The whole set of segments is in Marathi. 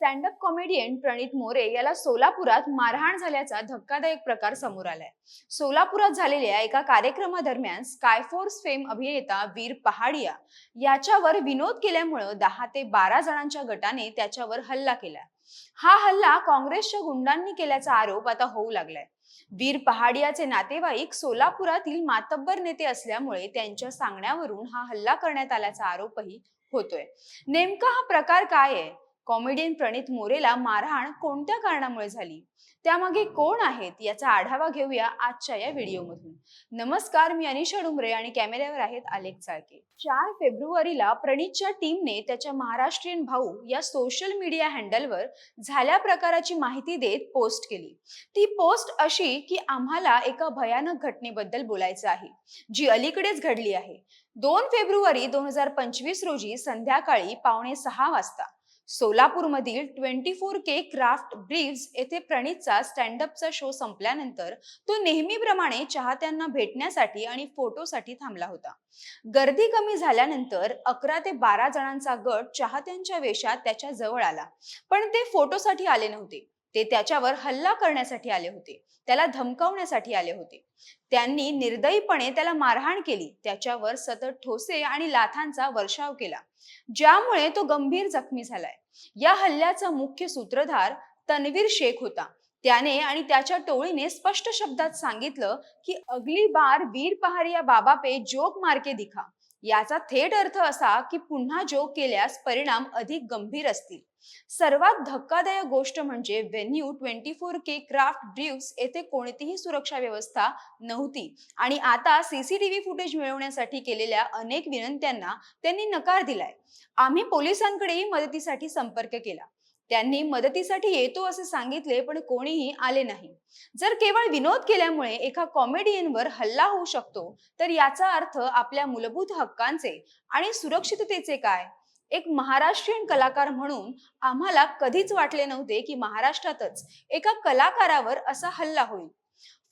स्टँडअप कॉमेडियन प्रणित मोरे याला सोलापुरात मारहाण झाल्याचा धक्कादायक प्रकार समोर आलाय. सोलापुरात झालेल्या एका कार्यक्रमादरम्यान स्कायफोर्स फेम अभिनेता वीर पहाडिया याच्यावर विनोद केल्यामुळं दहा ते बारा जणांच्या गटाने त्याच्यावर हल्ला केला. हा हल्ला काँग्रेसच्या गुंडांनी केल्याचा आरोप आता होऊ लागलाय. वीर पहाडियाचे नातेवाईक सोलापुरातील मातब्बर नेते असल्यामुळे त्यांच्या सांगण्यावरून हा हल्ला करण्यात आल्याचा आरोपही होतोय. नेमका हा प्रकार काय आहे? कॉमेडियन प्रणित मोरेला मारहाण कोणत्या कारणामुळे झाली? त्यामागे कोण आहेत? याचा आढावा घेऊया आजच्या या व्हिडिओमधून. नमस्कार मी अनिशा डुमरे आणि कॅमेऱ्यावर आहेत आलेख चाळके. चार फेब्रुवारीला प्रणितच्या टीमने त्याच्या महाराष्ट्रीयन भाऊ या सोशल मीडिया हँडलवर झाल्या प्रकाराची माहिती देत पोस्ट केली. ती पोस्ट अशी की आम्हाला एका भयानक घटनेबद्दल बोलायचं आहे जी अलीकडेच घडली आहे. दोन फेब्रुवारी दोन हजार पंचवीस रोजी संध्याकाळी पावणे सहा वाजता सोलापूरमधील twenty four K craft brews येथे प्रणितचा स्टँडअपचा शो संपल्यानंतर तो नेहमीप्रमाणे चाहत्यांना भेटण्यासाठी आणि फोटोसाठी थांबला होता. गर्दी कमी झाल्यानंतर अकरा ते बारा जणांचा गट चाहत्यांच्या वेशात त्याच्याजवळ आला. पण ते फोटोसाठी आले नव्हते. ते त्याच्यावर हल्ला करण्यासाठी आले होते. त्याला धमकावण्यासाठी आले होते. त्यांनी निर्दयीपणे त्याला मारहाण केली. त्याच्यावर सतत ठोसे आणि लाथांचा वर्षाव केला. ज्यामुळे तो गंभीर जखमी झालाय. या हल्ल्याचा मुख्य सूत्रधार तन्वीर शेख होता. त्याने आणि त्याच्या टोळीने स्पष्ट शब्दात सांगितलं की अगली बार वीर पहारिया बाबा पे जोक मार्के दिखा. याचा थेट अर्थ असा की पुन्हा जोक केल्यास परिणाम अधिक गंभीर असतील. सर्वात धक्कादायक गोष्ट म्हणजे venue twenty four K craft brews येथे कोणतीही सुरक्षा व्यवस्था नव्हती. आणि आता सीसीटीव्ही फुटेज मिळवण्यासाठी केलेल्या अनेक विनंत्यांना त्यांनी नकार दिलाय. आम्ही पोलिसांकडेही मदतीसाठी संपर्क केला. त्यांनी मदतीसाठी येतो असे सांगितले पण कोणीही आले नाही. जर केवळ विनोद केल्यामुळे एका कॉमेडियनवर हल्ला होऊ शकतो तर याचा अर्थ आपल्या मूलभूत हक्कांचे आणि सुरक्षिततेचे काय? एक महाराष्ट्रीयन कलाकार म्हणून आम्हाला कधीच वाटले नव्हते की महाराष्ट्रातच एका कलाकारावर असा हल्ला होईल.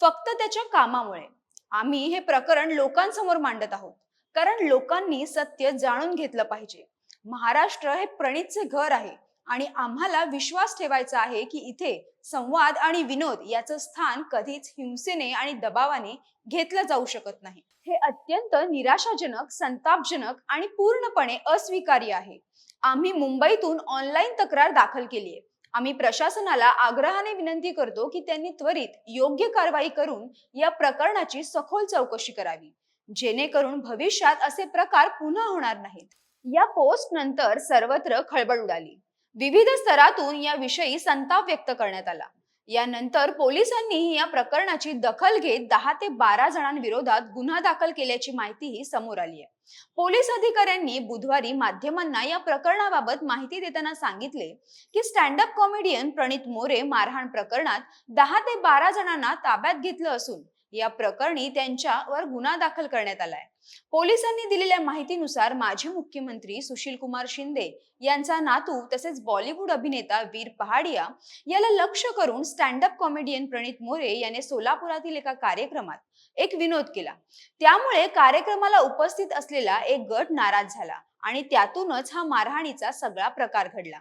फक्त त्याच्या कामामुळे. आम्ही हे प्रकरण लोकांसमोर मांडत आहोत. कारण लोकांनी सत्य जाणून घेतलं पाहिजे. महाराष्ट्र हे प्रणितचे घर आहे. आणि आम्हाला विश्वास ठेवायचा आहे की इथे संवाद आणि विनोद याचं स्थान कधीच हिंसेने आणि दबावाने घेतलं जाऊ शकत नाही. हे अत्यंत निराशाजनक संतापजनक आणि पूर्णपणे अस्वीकार्य आहे. आम्ही मुंबईतून ऑनलाईन तक्रार दाखल केली आहे. आम्ही प्रशासनाला आग्रहाने विनंती करतो की त्यांनी त्वरित योग्य कारवाई करून या प्रकरणाची सखोल चौकशी करावी. जेणेकरून भविष्यात असे प्रकार पुन्हा होणार नाहीत. या पोस्ट नंतर सर्वत्र खळबळ उडाली. विविध स्तरातून याविषयी संताप व्यक्त करण्यात आला. यानंतर पोलिसांनी या प्रकरणाची दखल घेत दहा ते बारा जणांविरोधात गुन्हा दाखल केल्याची माहितीही समोर आली आहे. पोलीस अधिकाऱ्यांनी बुधवारी माध्यमांना या प्रकरणाबाबत माहिती देताना सांगितले की स्टँडअप कॉमेडियन प्रणित मोरे मारहाण प्रकरणात दहा ते बारा जणांना ताब्यात घेतलं असून या प्रकरणी त्यांच्यावर गुन्हा दाखल करण्यात आलाय. पोलिसांनी दिलेल्या माहितीनुसार माजी मुख्यमंत्री सुशील कुमार शिंदे यांचा नातू तसेच बॉलिवूड अभिनेता वीर पहाडिया याला लक्ष करून स्टँडअप कॉमेडियन प्रणित मोरे याने सोलापुरातील एका कार्यक्रमात एक विनोद केला. त्यामुळे कार्यक्रमाला उपस्थित असलेला एक गट नाराज झाला. आणि त्यातूनच हा मारहाणीचा सगळा प्रकार घडला.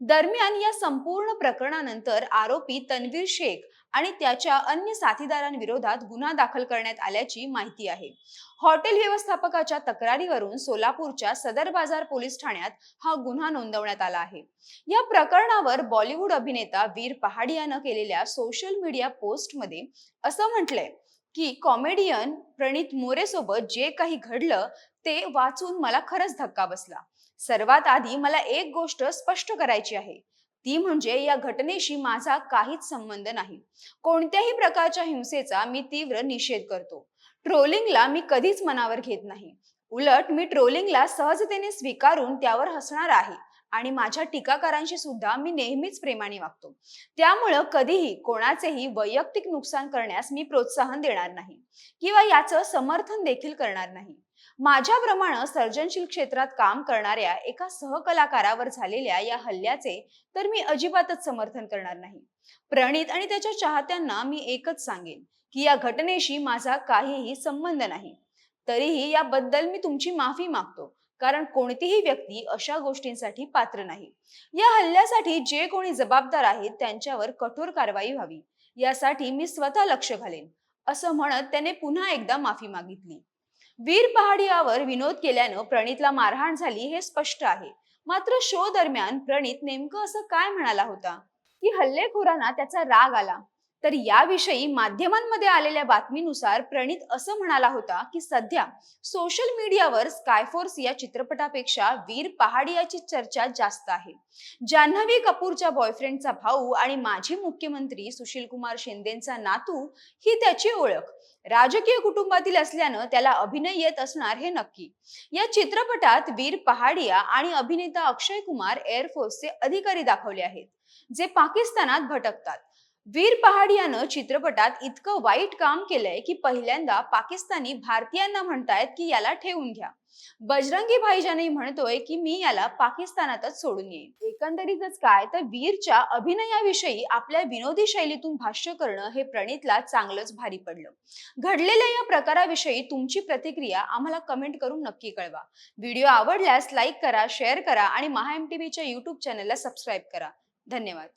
दरम्यान या संपूर्ण प्रकरणानंतर आरोपी तन्वीर शेख आणि त्याच्या अन्य साथीदारांविरोधात गुन्हा दाखल करण्यात आल्याची माहिती आहे. हॉटेल व्यवस्थापकाच्या तक्रारीवरून सोलापूरच्या सदर बाजार पोलीस ठाण्यात हा गुन्हा नोंदवण्यात आला आहे. या प्रकरणावर बॉलिवूड अभिनेता वीर पहाडियानं केलेल्या सोशल मीडिया पोस्टमध्ये असं म्हटलंय की कॉमेडियन प्रणित मोरे सोबत जे काही घडलं ते वाचून मला खरंच धक्का बसला. सर्वात आधी मला एक गोष्ट स्पष्ट करायची आहे. ती म्हणजे या घटनेशी माझा काहीच संबंध नाही. कोणत्याही प्रकारच्या हिंसेचा मी तीव्र निषेध करतो. ट्रोलिंगला मी कधीच मनावर घेत नाही. उलट मी ट्रोलिंगला सहजतेने स्वीकारून त्यावर हसणार आहे. आणि माझ्या टीकाकारांशी सुद्धा मी नेहमीच प्रेमाने वागतो. त्यामुळं कधीही कोणाचेही वैयक्तिक नुकसान करण्यास मी प्रोत्साहन देणार नाही किंवा याचं समर्थन देखील करणार नाही. माझ्याप्रमाणे सर्जनशील क्षेत्रात काम करणाऱ्या एका सहकलाकारावर झालेल्या या हल्ल्याचे तर मी अजिबातच समर्थन करणार नाही. प्रणित आणि त्याच्या चाहत्यांना मी एकच सांगेन की या घटनेशी माझा काहीही संबंध नाही. तरीही याबद्दल मी तुमची माफी मागतो. कारण कोणतीही व्यक्ती अशा गोष्टींसाठी पात्र नाही. या हल्ल्यासाठी जे कोणी जबाबदार आहेत त्यांच्यावर कठोर कारवाई व्हावी. यासाठी मी स्वतः लक्ष घालेन असं म्हणत त्याने पुन्हा एकदा माफी मागितली. वीर पहाडियावर विनोद केल्यानं प्रणितला मारहाण झाली हे स्पष्ट आहे. मात्र शो दरम्यान प्रणित नेमकं असं काय म्हणाला होता? की हल्लेखोरांना त्याचा राग आला. तर याविषयी माध्यमांमध्ये आलेल्या बातमीनुसार प्रणित असं म्हणाला होता की सध्या सोशल मीडियावर स्कायफोर्स या चित्रपटापेक्षा वीर पहाडियाची चर्चा जास्त आहे. जान्हवी कपूरच्या बॉयफ्रेंडचा भाऊ आणि माजी मुख्यमंत्री सुशील कुमार शिंदेचा नातू ही त्याची ओळख. राजकीय कुटुंबातील असल्यानं त्याला अभिनय येत असणार हे नक्की. या चित्रपटात वीर पहाडिया आणि अभिनेता अक्षय कुमार एअरफोर्सचे अधिकारी दाखवले आहेत जे पाकिस्तानात भटकतात. वीर पहाडियानं चित्रपटात इतकं वाईट काम केलंय की पहिल्यांदा पाकिस्तानी भारतीयांना म्हणतायत की याला ठेवून घ्या. बजरंगी भाईजानही म्हणतोय की मी याला पाकिस्तानातच सोडून येईन. एकंदरीतच काय? तर वीरच्या अभिनयाविषयी आपल्या विनोदी शैलीतून भाष्य करणं हे प्रणितला चांगलंच भारी पडलं. घडलेल्या या प्रकाराविषयी तुमची प्रतिक्रिया आम्हाला कमेंट करून नक्की कळवा. व्हिडिओ आवडल्यास लाईक करा शेअर करा आणि महा एम टी व्हीच्या युट्यूब चॅनलला सबस्क्राईब करा. धन्यवाद.